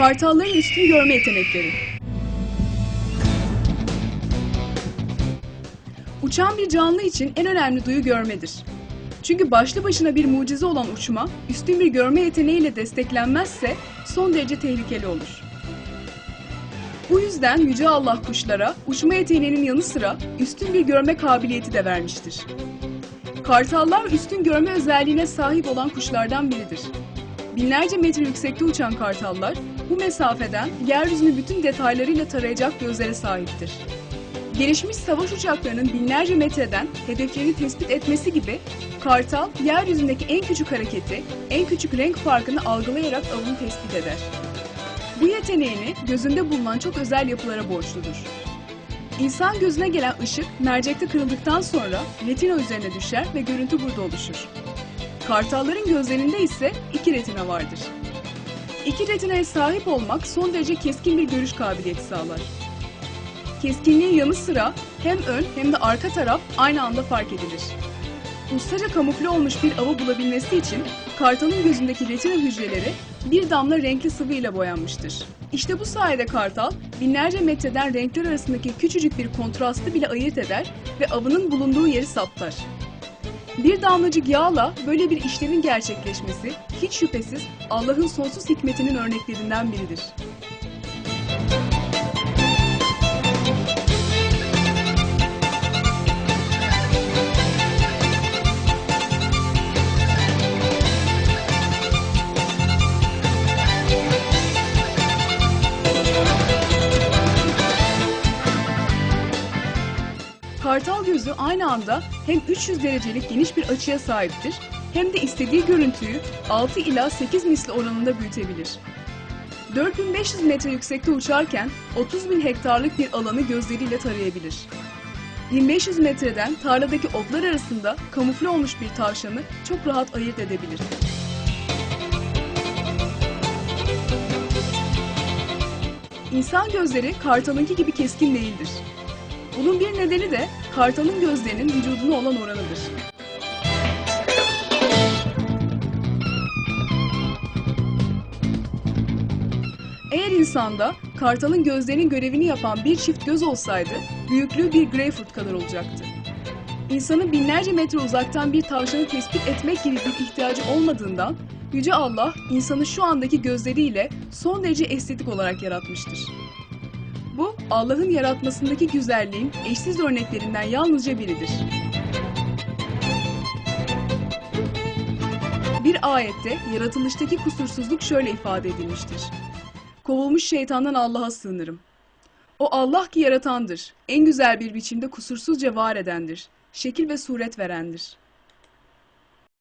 Kartalların üstün görme yetenekleri. Uçan bir canlı için en önemli duyu görmedir. Çünkü başlı başına bir mucize olan uçma, üstün bir görme yeteneğiyle desteklenmezse son derece tehlikeli olur. Bu yüzden Yüce Allah kuşlara uçma yeteneğinin yanı sıra üstün bir görme kabiliyeti de vermiştir. Kartallar üstün görme özelliğine sahip olan kuşlardan biridir. Binlerce metre yüksekte uçan kartallar bu mesafeden yeryüzünü bütün detaylarıyla tarayacak gözlere sahiptir. Gelişmiş savaş uçaklarının binlerce metreden hedeflerini tespit etmesi gibi kartal yeryüzündeki en küçük hareketi, en küçük renk farkını algılayarak avını tespit eder. Bu yeteneğini gözünde bulunan çok özel yapılara borçludur. İnsan gözüne gelen ışık mercekte kırıldıktan sonra retina üzerine düşer ve görüntü burada oluşur. Kartalların gözlerinde ise iki retina vardır. İki retinaya sahip olmak son derece keskin bir görüş kabiliyeti sağlar. Keskinliğin yanı sıra hem ön hem de arka taraf aynı anda fark edilir. Ustaca kamufle olmuş bir avı bulabilmesi için kartalın gözündeki retina hücreleri bir damla renkli sıvı ile boyanmıştır. İşte bu sayede kartal binlerce metreden renkler arasındaki küçücük bir kontrastı bile ayırt eder ve avının bulunduğu yeri saptar. Bir damlacık yağla böyle bir işlemin gerçekleşmesi hiç şüphesiz Allah'ın sonsuz hikmetinin örneklerinden biridir. Kartal gözü aynı anda hem 300 derecelik geniş bir açıya sahiptir hem de istediği görüntüyü 6 ila 8 misli oranında büyütebilir. 4500 metre yüksekte uçarken 30 bin hektarlık bir alanı gözleriyle tarayabilir. 1500 metreden tarladaki otlar arasında kamufle olmuş bir tavşanı çok rahat ayırt edebilir. İnsan gözleri kartalınki gibi keskin değildir. Bunun bir nedeni de kartalın gözlerinin vücuduna olan oranıdır. Eğer insanda kartalın gözlerinin görevini yapan bir çift göz olsaydı, büyüklüğü bir greyfurt kadar olacaktı. İnsanın binlerce metre uzaktan bir tavşanı tespit etmek gibi bir ihtiyacı olmadığından, Yüce Allah insanı şu andaki gözleriyle son derece estetik olarak yaratmıştır. Bu Allah'ın yaratmasındaki güzelliğin eşsiz örneklerinden yalnızca biridir. Bir ayette yaratılıştaki kusursuzluk şöyle ifade edilmiştir. Kovulmuş şeytandan Allah'a sığınırım. O Allah ki yaratandır, en güzel bir biçimde kusursuzca var edendir, şekil ve suret verendir.